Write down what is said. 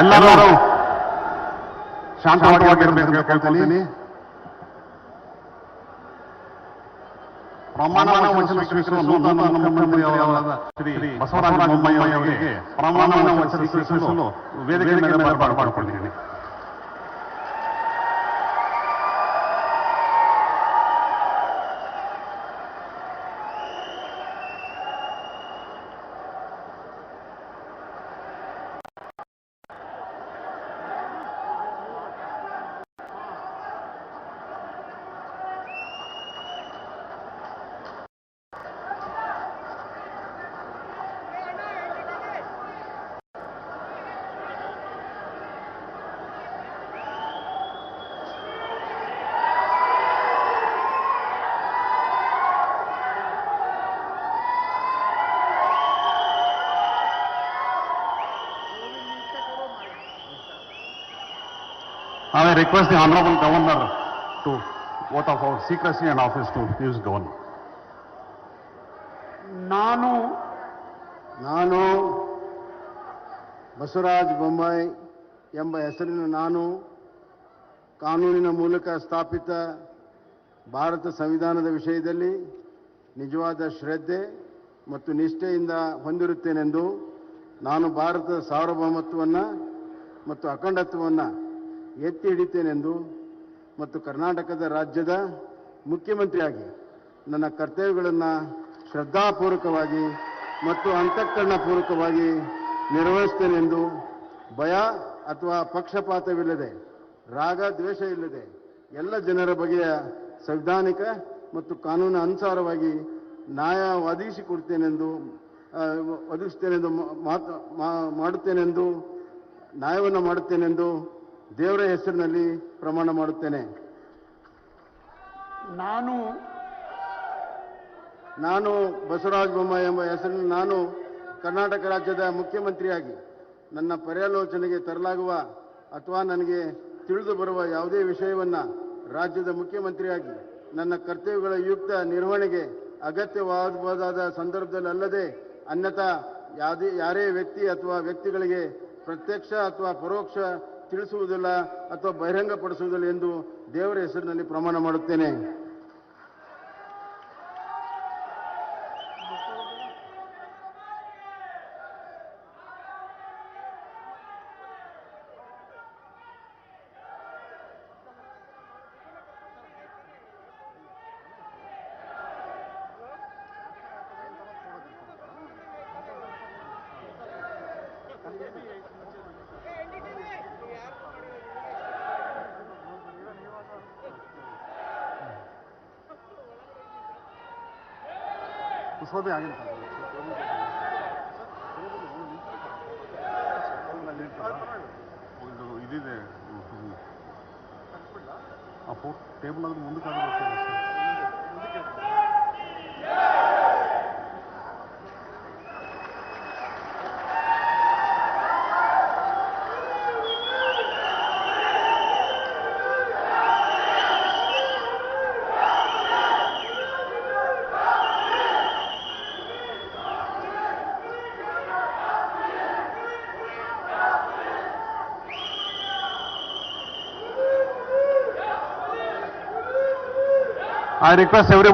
ಎಲ್ಲರೂ ಶಾಂತವಾಗಿರಬೇಕು ಅಂತ ಕೇಳ್ಕೊಳ್ತೀನಿ ಪ್ರಮಾಣ ವಚನ ಸ್ವೀಕರಿಸುವ ನೂತನ ಮುಖ್ಯಮಂತ್ರಿಯವರಾದ ಶ್ರೀ ಬಸವರಾಜ ಬೊಮ್ಮಾಯಿ ಅವರಿಗೆ ಪ್ರಮಾಣ ವಚನ ಸ್ವೀಕರಿಸಲು ವೇದಿಕೆ ಮೇಲೆ ಬರ್ಪಾಡು ಮಾಡಿಕೊಂಡಿದ್ದೀನಿ I request the Honorable Governor to vote of our secrecy and office to governor. ನಾನು ನಾನು ಬಸವರಾಜ್ ಬೊಮ್ಮಾಯಿ ಎಂಬ ಹೆಸರಿನ ನಾನು ಕಾನೂನಿನ ಮೂಲಕ ಸ್ಥಾಪಿತ ಭಾರತ ಸಂವಿಧಾನದ ವಿಷಯದಲ್ಲಿ ನಿಜವಾದ ಶ್ರದ್ಧೆ ಮತ್ತು ನಿಷ್ಠೆಯಿಂದ ಹೊಂದಿರುತ್ತೇನೆಂದು ನಾನು ಭಾರತದ ಸಾರ್ವಭೌಮತ್ವವನ್ನು ಮತ್ತು ಅಖಂಡತ್ವವನ್ನು ಎತ್ತಿ ಹಿಡಿತೇನೆಂದು ಮತ್ತು ಕರ್ನಾಟಕದ ರಾಜ್ಯದ ಮುಖ್ಯಮಂತ್ರಿಯಾಗಿ ನನ್ನ ಕರ್ತವ್ಯಗಳನ್ನು ಶ್ರದ್ಧಾಪೂರ್ವಕವಾಗಿ ಮತ್ತು ಅಂತಃಕರಣಪೂರ್ವಕವಾಗಿ ನಿರ್ವಹಿಸ್ತೇನೆಂದು ಭಯ ಅಥವಾ ಪಕ್ಷಪಾತವಿಲ್ಲದೆ, ರಾಗ ದ್ವೇಷ ಇಲ್ಲದೆ ಎಲ್ಲ ಜನರ ಬಗೆಯ ಸಂವಿಧಾನಿಕ ಮತ್ತು ಕಾನೂನು ಅನುಸಾರವಾಗಿ ನ್ಯಾಯ ಒದಗಿಸಿಕೊಡ್ತೇನೆಂದು ಒದಗಿಸ್ತೇನೆಂದು ಮಾತು ಮಾಡುತ್ತೇನೆಂದು, ನ್ಯಾಯವನ್ನು ಮಾಡುತ್ತೇನೆಂದು ದೇವರ ಹೆಸರಿನಲ್ಲಿ ಪ್ರಮಾಣ ಮಾಡುತ್ತೇನೆ. ನಾನು ನಾನು ಬಸವರಾಜ ಬೊಮ್ಮಾಯಿ ಎಂಬ ಹೆಸರಿನ ನಾನು ಕರ್ನಾಟಕ ರಾಜ್ಯದ ಮುಖ್ಯಮಂತ್ರಿಯಾಗಿ ನನ್ನ ಪರ್ಯಾಲೋಚನೆಗೆ ತರಲಾಗುವ ಅಥವಾ ನನಗೆ ತಿಳಿದು ಬರುವ ಯಾವುದೇ ವಿಷಯವನ್ನು ರಾಜ್ಯದ ಮುಖ್ಯಮಂತ್ರಿಯಾಗಿ ನನ್ನ ಕರ್ತವ್ಯಗಳ ಯುಕ್ತ ನಿರ್ವಹಣೆಗೆ ಅಗತ್ಯವಾದವಾದ ಸಂದರ್ಭದಲ್ಲಿ ಅಲ್ಲದೆ ಅನ್ಯಥಾ ಯಾವುದೇ ಯಾರೇ ವ್ಯಕ್ತಿ ಅಥವಾ ವ್ಯಕ್ತಿಗಳಿಗೆ ಪ್ರತ್ಯಕ್ಷ ಅಥವಾ ಪರೋಕ್ಷ ತಿಳಿಸುವುದಿಲ್ಲ ಅಥವಾ ಬಹಿರಂಗಪಡಿಸುವುದಿಲ್ಲ ಎಂದು ದೇವರ ಹೆಸರಿನಲ್ಲಿ ಪ್ರಮಾಣ ಮಾಡುತ್ತೇನೆ. 그 섭외 아니면 다 그렇지. 오늘 이래네. 아, 대본 나도 못 가는 것 같아. I request everyone